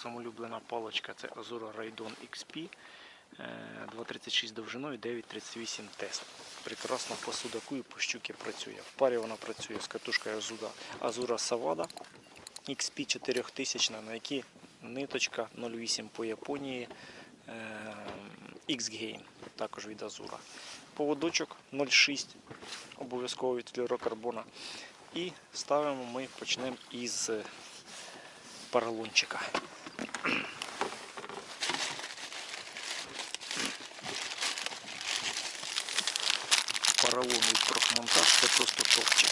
часом улюблена паличка це Azura Raidon XP. е, 2,36 довжиною, 9,38 тест. Прекрасно по судаку і по щуки працює. В парі вона працює з катушкою Azura, Azura Savada XP 4000, на якій ниточка 0,8 по Японії е, X-Gain, також від Azura. Поводочок 0,6, обов'язково від флюорокарбона. І ставимо ми почнемо із е, поролончика. Поролоновий профмонтаж це просто топчик.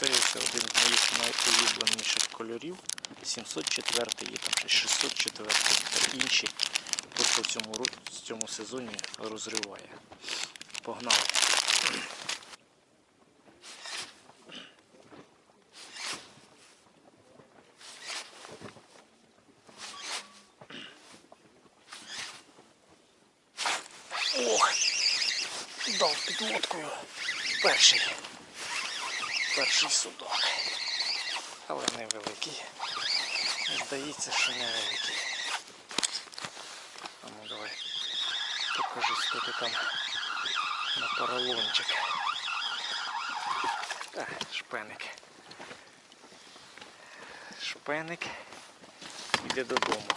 Це один з моїх найулюбленіших кольорів. 704 є там ще 604 та інші. Просто в цьому, в цьому сезоні розриває. Погнали. Ох! Дав під лодкою. Перший. Перший судок. Але невеликий. Здається, що невеликий. А ну давай. Що ти там на поролончик. А, шпеник. Шпеник піде додому.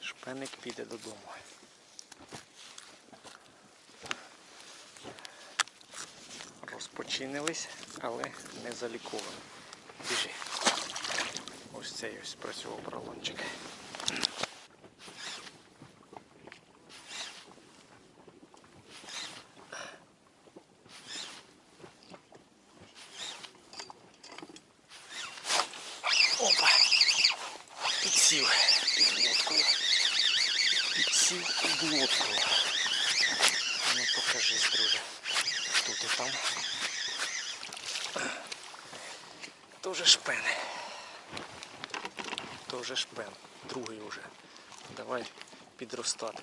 Шпеник піде додому. Розпочинились, але не заліковані. Біжи. Ось цей ось спрацював поролончик. Опа! Підсів під лодкою. Підсів під лодкою. Ну покажись, друже. Хто ти там? Тоже То вже шпен. Другий вже. Давай підростати.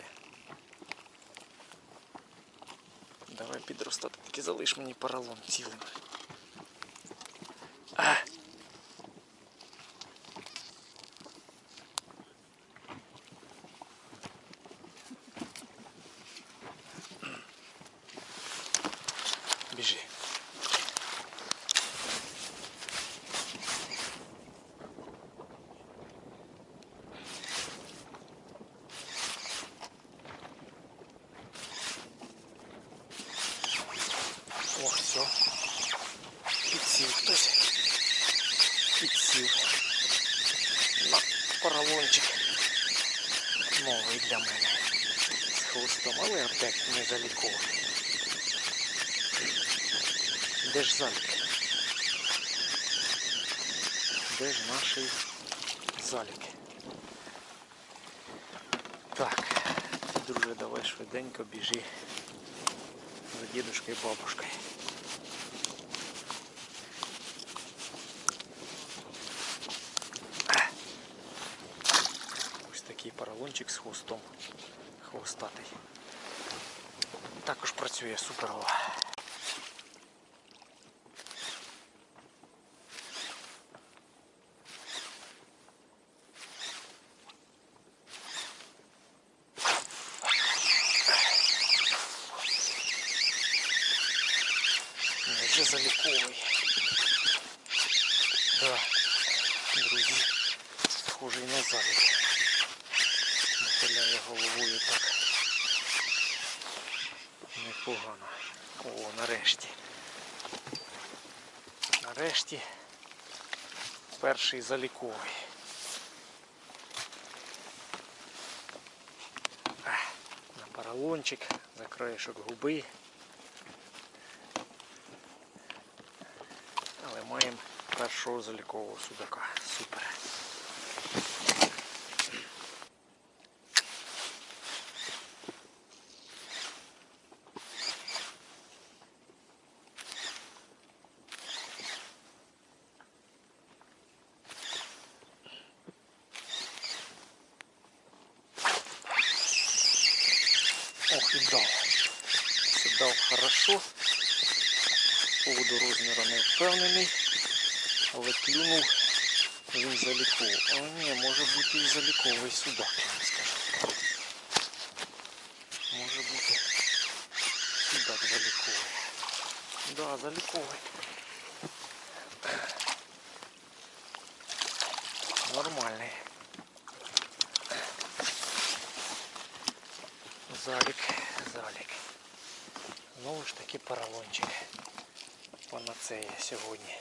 Давай підростати. Тільки залиш мені поролон цілим. А! Біжи. О, все. Підсів хтось. Підсів. На поролончик. Новий для мене. З хвостом, але опять не залікований. Де ж залік? Де ж наш залік? Так, друже, давай швиденько біжи за дедушкой и бабушкой. такий поролончик з хвостом. Хвостатий. Також працює суперово. Ні, Вже заліковий. Нарешті. Нарешті перший заліковий. На поролончик, за краєшок губи. Але маємо першого залікового судака. Супер. Ох, і дав. Це дав хорошо. Поводу розміру не впевнений. Але клюнув він заліковий. Але ні, може бути і заліковий судак, я вам скажу. Може бути судак заліковий. Да, заліковий. Нормальний. Залік, залік. Знову ж таки поролончик. Панацея сьогодні.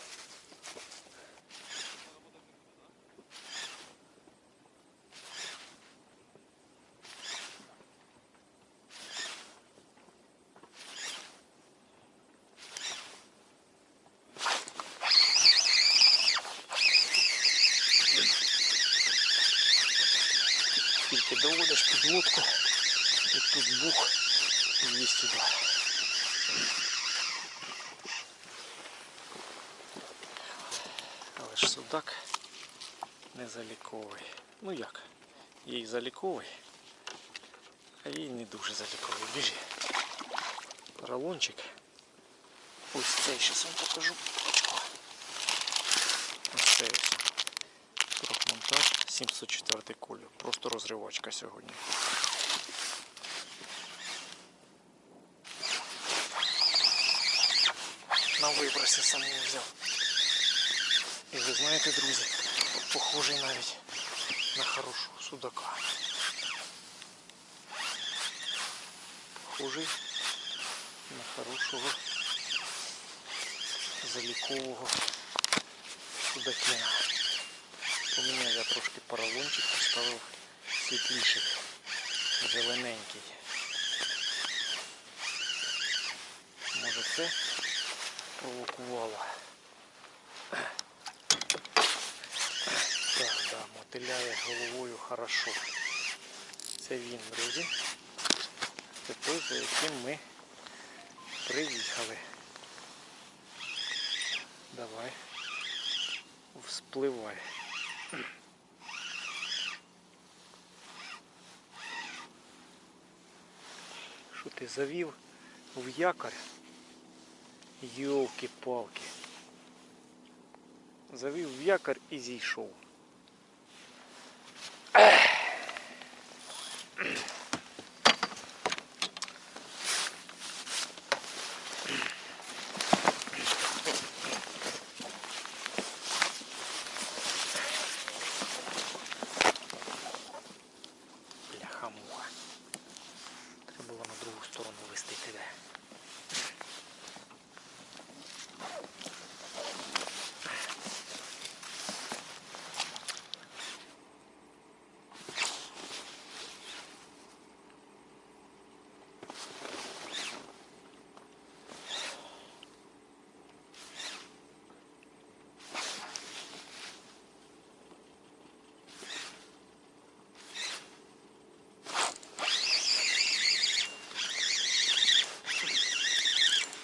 Тільки доводиш під лодку і тут бух і є сюди. Але ж судак не заліковий. Ну як? Їй заліковий, а їй не дуже заліковий. Біжи. Поролончик. Ось цей зараз вам покажу. Очко. Ось цей ось. Трохмонтаж 704 колір. Просто розривачка сьогодні. На вибросі саму взяв. І ви знаєте, друзі, похожий навіть на хорошого судака. Похожий на хорошого залікового судакина. Поміняв я трошки поролончик, поставив світліший, зелененький. Може це провокувало. Так, да, мотиляє головою хорошо. Це він, друзі. Це той, за яким ми приїхали. Давай. Вспливай. Що ти завів в якорь? Йолки-палки. Завів в якорь і зійшов.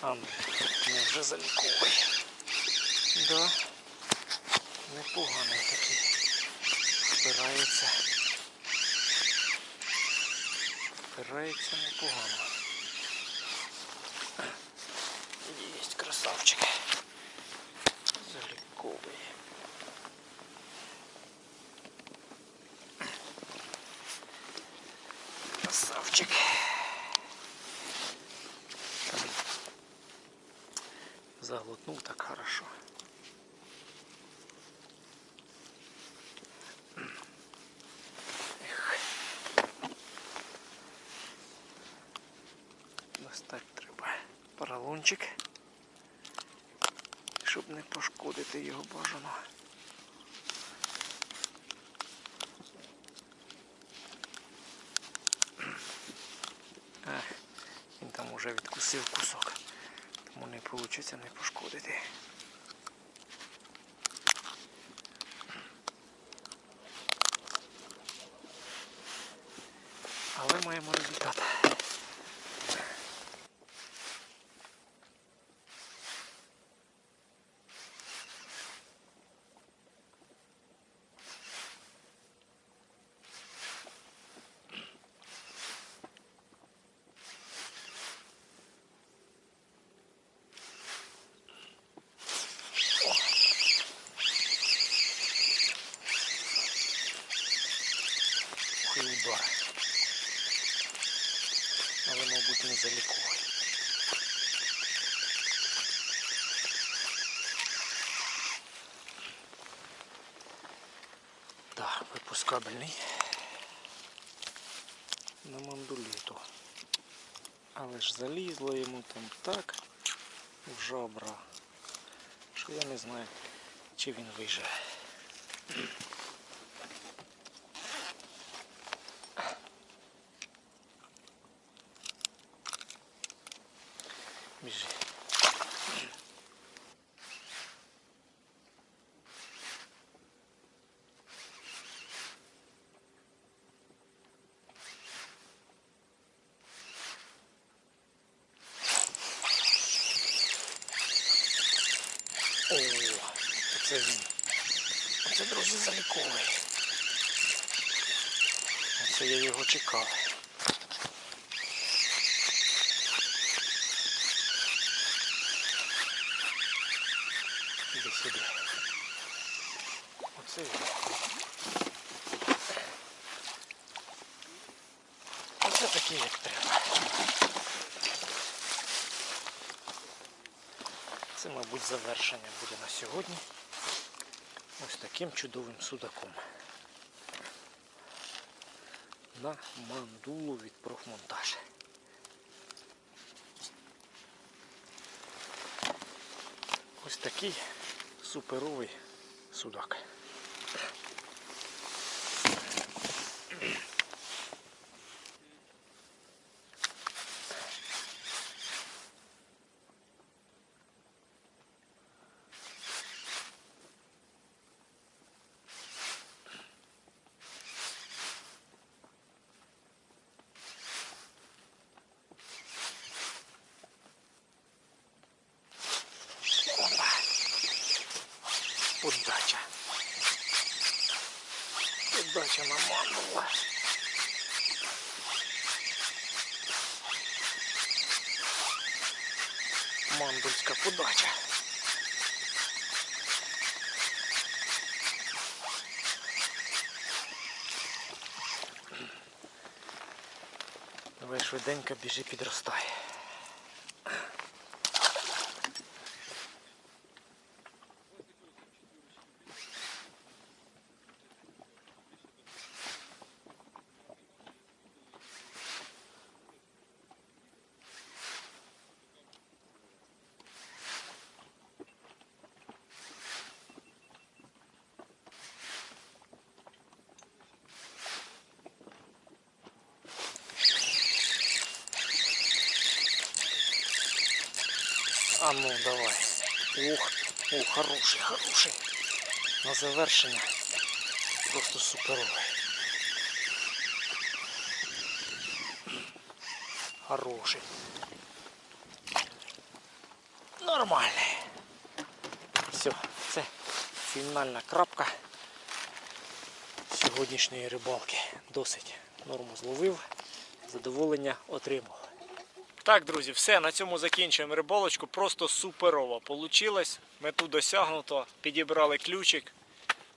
А ну, не вже заліковий. Да. Непоганий такий. Впирається. Впирається непогано. Єсть красавчик. Заліковий. Красавчик. Заглотнул так хорошо. Ех. Достать треба поролончик, щоб не пошкодити його бажано. Ех, Він там уже відкусив кусок. Не вийде не пошкодити. Але маємо результат. за Так, випуск кабельний на мандуліту. Але ж залізло йому там так в жабра, що я не знаю, чи він виживе. Це він. Це, друзі, заліковий. Оце я його чекав. Іди сюди. Оце він. Оце такий, як треба. Це, мабуть, завершення буде на сьогодні. Ось таким чудовим судаком. На мандулу від профмонтаж. Ось такий суперовий судак. Удача. Удача на мандула. Мандульська подача. Давай швиденько біжи підростай. А ну давай. Ух, о, хороший, хороший. На завершення. Просто суперовий. Хороший. Нормальний. Все, це фінальна крапка сьогоднішньої рибалки. Досить норму зловив, задоволення отримав. Так, друзі, все, на цьому закінчуємо рибалочку. Просто суперово получилось. Мету досягнуто, підібрали ключик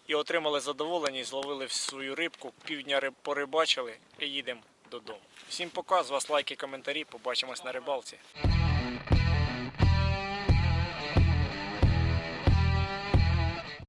і отримали задоволення зловили свою рибку. Півдня риб порибачили і їдемо додому. Всім пока, з вас лайки, коментарі. Побачимось на рибалці.